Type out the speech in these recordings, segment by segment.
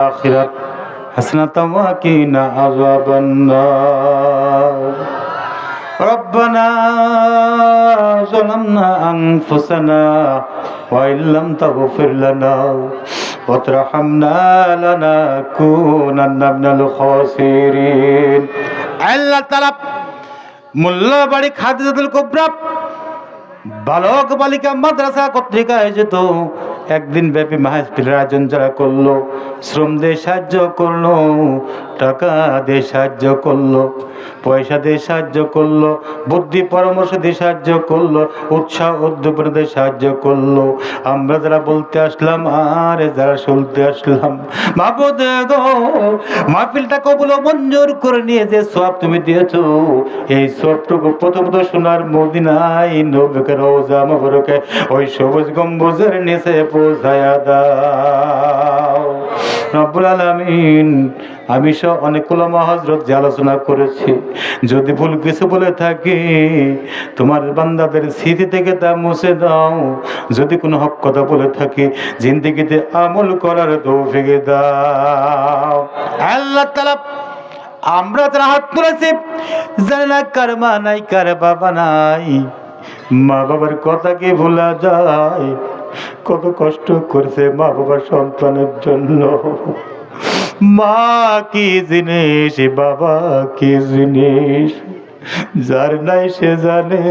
الآخرة حسنة وقنا عذاب النار ربنا ظلمنا أنفسنا وإن لم تغفر لنا وترحمنا لنكونن من الخاسرين আল্লাহ তালা মোল্লা বাড়ি খাদিজাতুল কুবরা বালক বালিকা মাদ্রাসা কর্তৃক আয়োজিত একদিন ব্যাপী মাহফিলের আয়োজন যারা করল শ্রম সাহায্য করল টাকা দিয়ে সাহায্য করল, পয়সা দিয়ে সাহায্য করল, বুদ্ধি পরামর্শ দিয়ে সাহায্য করল, উৎসাহ উদ্যোগ দিয়ে সাহায্য করল। আমরা যারা বলতে আসলাম, আর যারা শুনতে আসলাম গো, মাহফিলটা কবুল মঞ্জুর করে নিয়ে যে সব তুমি দিয়েছ, এই সবটুকু প্রথমত সোনার মদিনায় নবীকে রোজা মবরকে, ওই সবুজ গম্বুজের নিচে পৌঁছায়া দাও। রব্বুল আলামিন। আমি সব অনেক ওলামা হজরত যে আলোচনা করেছি। যদি ভুল কিছু বলে থাকি, তোমার বান্দাদের স্মৃতি থেকে তা মুছে দাও। যদি কোনো হক কথা বলে থাকি, জিন্দিগিতে আমল করার তৌফিক দাও। আল্লাহ তালা আমরা যারা হাত তুলেছি, জানি না কার মা নাই, কার বাবা নাই। মা বাবার কথা কি ভোলা যায়? কত কষ্ট করছে মা বাবার সন্তানের জন্য। মা কি জিনিস, বাবা কি জিনিস? যার নাই সে জানে।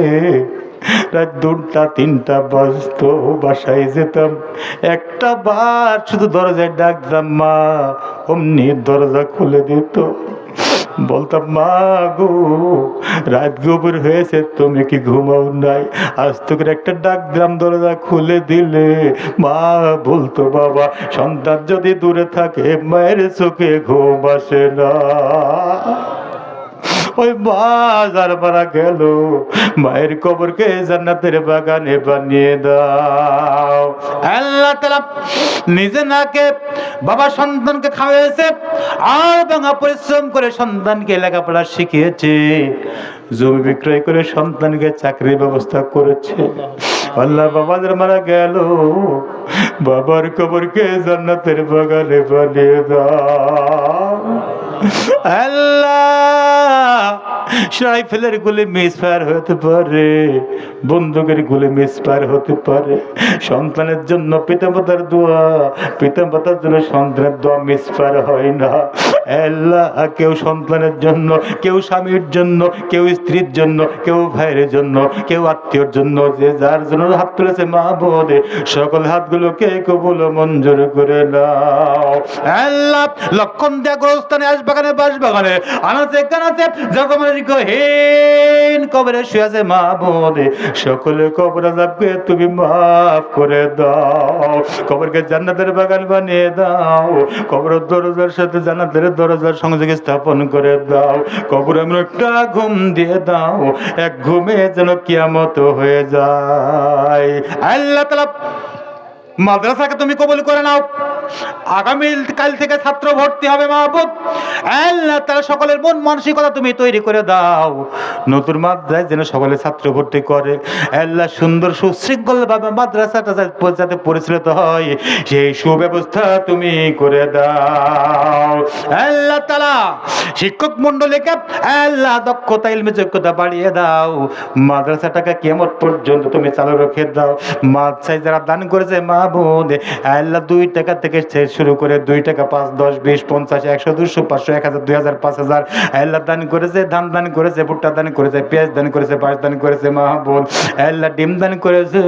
রাত দুটা, তিনটা বাজতো, বাসায় যেতাম। একটা বার শুধু দরজায় ডাকতাম মা অমনি দরজা খুলে দিত। বলতাম, মা গো, রাত গোবর হয়েছে, তুমি কি ঘুমাও নাই? আজ তোকে একটা ডাক দিলাম, দরজা খুলে দিলে। মা বলতো বাবা, সন্তান যদি দূরে থাকে, মায়ের চোখে ঘুম আসে না। ওই যার মারা গেল। মায়ের কবরকে জান্নাতের বাগানে বানিয়ে দাও। আল্লাহ তালা নিজে নাকে বাবা সন্তানকে খাওয়াইছে আর ভাঙা পরিশ্রম করে সন্তানকে লেখাপড়া শিখিয়েছে। জমি বিক্রয় করে সন্তানকে চাকরির ব্যবস্থা করেছে। আল্লাহ বাবাদের মারা গেল। বাবার কবরকে জান্নাতের বাগানে বানিয়ে দাও। আল্লাহ রাইফেলের গুলি মিসফায়ার হতে পারে, বন্দুকের গুলি মিসফায়ার হতে পারে। সন্তানের জন্য পিতামাতার দোয়া, পিতামাতার জন্য সন্তানের দোয়া মিসফায়ার হয় না। আল্লাহ, কেউ সন্তানের জন্য, কেউ স্বামীর জন্য, কেউ স্ত্রীর জন্য, কেউ ভাইয়ের জন্য, কেউ আত্মীয়র জন্য, যে যার জন্য হাত তুলেছে মা বোধে সকল হাতগুলোকে কবুল মঞ্জুর করে নাও। আল্লাহ, লক্ষণ দেয়া গোরস্থানে আসবাগানে বাসবাগানে আনাচে কানাচে যত মানুষ কবরে শুয়ে আছে মা বোধে সকলে কবর আজাবকে তুমি মাফ করে দাও। কবরকে জান্নাতের বাগান বানিয়ে দাও। কবর দরজার সাথে জান্নাতের দরজার সংযোগে স্থাপন করে দাও। কবর এমন একটা ঘুম দিয়ে দাও, এক ঘুমে যেন কিয়ামত হয়ে যায়। আল্লাহ তালা মাদ্রাসাকে তুমি কবুল করে নাও। আগামী কাল থেকে ছাত্র ভর্তি হবে মাহবুব। আল্লাহ তারা সকলের মন মানসিকতা তুমি তৈরি করে দাও। নতুন মাদ্রাসায় যেন সকলে ছাত্র ভর্তি করে। আল্লাহ সুন্দর সুশৃঙ্খল ভাবে মাদ্রাসাটা যাতে পরিচালিত হয়, সেই সুব্যবস্থা তুমি করে দাও। আল্লাহ তালা শিক্ষক মন্ডলীকে আল্লাহ দক্ষতা, ইলমে যোগ্যতা বাড়িয়ে দাও। মাদ্রাসাটাকে কেমন পর্যন্ত তুমি চালু রেখে দাও। মাদ্রাসায় যারা দান করেছে মা বোন আল্লাহ দুই টাকা থেকে সে শুরু করে দুই টাকা পাঁচ, দশ, বিশ, পঞ্চাশ, একশো, দুশো, পাঁচশো, এক হাজার, দুই হাজার, পাঁচ হাজার। আল্লাহ দান করেছে, ধান দান করেছে, ভুট্টা দান করেছে, পেঁয়াজ দান করেছে, বাঁশ দান করেছে মাহবুল আল্লাহ ডিম দান করেছে,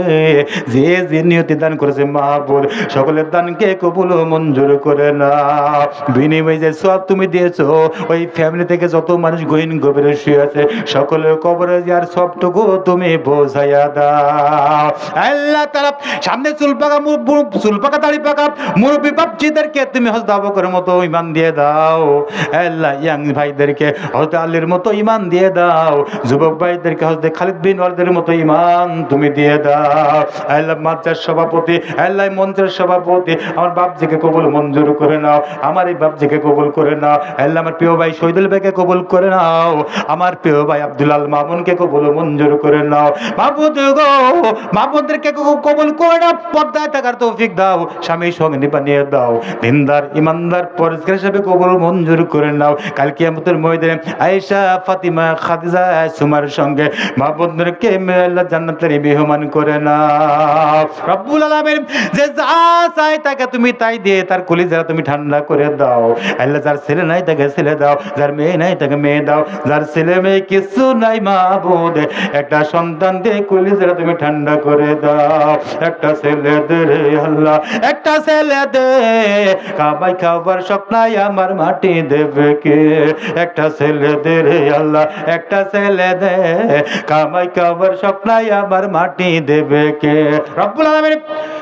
যে যে নিয়তি দান করেছে মাহবুল সকলের দানকে কবুল মঞ্জুর করে না বিনিময় যে সব তুমি দিয়েছ, ওই ফ্যামিলি থেকে যত মানুষ গহীন গভীরে শুয়ে আছে সকলে কবরে যার সবটুকু তুমি বোঝাইয়া দাও। আল্লাহ তারা সামনে চুল পাকা চুল পাকা দাড়ি পাকা মুরব্বী বাপজিদেরকে তুমি হজরত আবকরের মতো ইমান দিয়ে দাও। আল্লাহ ইয়াং ভাইদেরকে হজরত আলীর মতো ইমান দিয়ে দাও। যুবক ভাইদেরকে হজরত খালিদ বিন ওয়ালিদের মতো ইমান তুমি দিয়ে দাও। আল্লাহ মাদ্রাসার সভাপতি, আল্লাহ মঞ্চের সভাপতি, আমার বাপজিকে কবুল মঞ্জুর করে নাও, আমার এই বাপজিকে কবুল করে নাও, আল্লাহ আমার প্রিয় ভাই শহীদুল ভাইকে কবুল করে নাও, আমার প্রিয় ভাই আব্দুল আল মামুনকে কবুল মঞ্জুর করে নাও। মাহবুদ গো, মাহবুদদেরকে কবুল করে নাও, পর্দায় থাকার তৌফিক দাও, স্বামী সঙ্গে নিবা বানিয়ে দাও। দিনদার, ইমানদার, পরিষ্কার হিসেবে কবুল মঞ্জুর করে নাও। কালকে আমাদের ময়দানে আয়েশা, ফাতিমা, খাদিজা, সুমার সঙ্গে মা বন্ধুরকে আল্লাহ জান্নাতের মেহমান করে নাও। রব্বুল আলামিন যে যা চাই তাকে তুমি তাই দিয়ে, তার কলিজা তুমি ঠান্ডা করে দাও। আল্লাহ যার ছেলে নাই তাকে ছেলে দাও, যার মেয়ে নাই তাকে মেয়ে দাও। যার ছেলে মেয়ে কিছু নাই মা বোধ একটা সন্তান দিয়ে কলিজা তুমি ঠান্ডা করে দাও। একটা ছেলে দে আল্লাহ, একটা ছেলে দে কামাই খাবার স্বপ্নাই আমার মাটি দেবে কে? একটা ছেলে দে রে আল্লাহ, একটা ছেলে দে। কামাই খাবার স্বপ্নাই আমার মাটি দেবে কে? রব্বুল আলামিন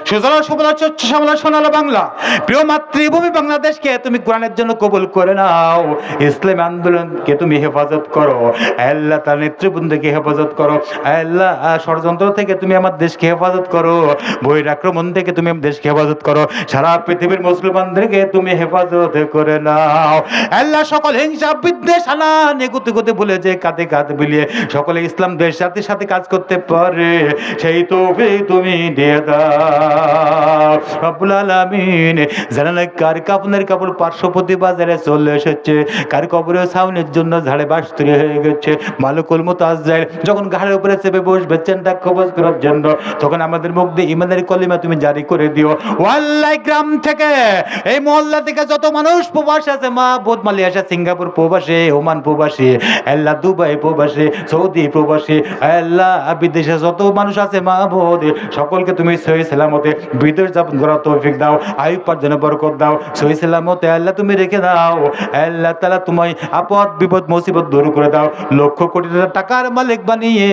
সুজলা সুবলা চচ্চ শ্যামলা সোনালা বাংলা, প্রিয় মাতৃভূমি বাংলাদেশকে তুমি কোরআনের জন্য কবুল করে নাও। ইসলামী আন্দোলনকে তুমি হেফাজত করো। আল্লাহ তার নেতৃবৃন্দকে হেফাজত করো। আল্লাহ ষড়যন্ত্র থেকে তুমি আমার দেশকে হেফাজত করো। বহির আক্রমণ থেকে তুমি আমার দেশকে হেফাজত করো। সারা পৃথিবীর মুসলমানদেরকে তুমি হেফাজত করে নাও। আল্লাহ সকল হিংসা, বিদ্বেষ আনা নেগুতে গুতে বলে যে কাঁধে কাঁধ মিলিয়ে সকলে ইসলাম দেশ জাতির সাথে কাজ করতে পারে। সেই তো তুমি দিয়ে দাও। আলামিন জানালে কার কাপনের কাপড় পার্শ্বপতি বাজারে চলে এসেছে? কার কবরে ছাউনির জন্য ঝাড়ে বাস তৈরি হয়ে গেছে? মালুকুল মুতাজ্জাইল যখন ঘাড়ের উপরে চেপে বসবে, চেনটা কবজ করার জন্য, তখন আমাদের মুখ দিয়ে ইমানের কলিমা তুমি জারি করে দিও। ওয়াল্লাই গ্রাম থেকে। এই মহল্লা থেকে যত মানুষ প্রবাসী আছে, মা বোধ মালয়েশিয়া সিঙ্গাপুর প্রবাসী, ওমান প্রবাসী আল্লাহ দুবাই প্রবাসী, সৌদি প্রবাসী আল্লাহ বিদেশে যত মানুষ আছে, মা বোধ, সকলকে তুমি সহি সালামতে বিদেশ যাপন করার তৌফিক দাও আয়ু উপার্জনে বরকত দাও, সহি সালামতে আল্লাহ তুমি রেখে দাও আল্লাহ তালা তোমায় আপদ, বিপদ, মুসিবত দূর করে দাও, লক্ষ কোটি টাকার মালিক বানিয়ে,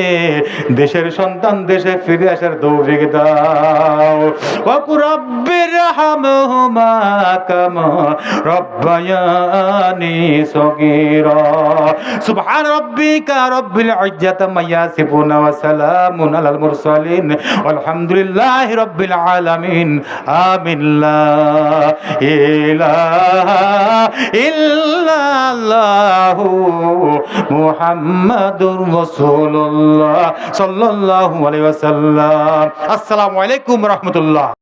দেশের সন্তান দেশে ফিরে আসার তৌফিক দাও। কামা রব্বায়ানি সগীরা। সুবহান রাব্বিকা রব্বিল ইজ্জাতি আম্মা ইয়াসিফুন ওয়া সালামুন আলাল মুরসালিন। আলহামদুলিল্লাহি রাব্বিল আলামিন। আমিন লা ইলাহা ইল্লাল্লাহু মুহাম্মাদুর রাসূলুল্লাহ। সাল্লাল্লাহু আলাইহি ওয়াসাল্লাম। আসসালামু আলাইকুম রাহমাতুল্লাহ।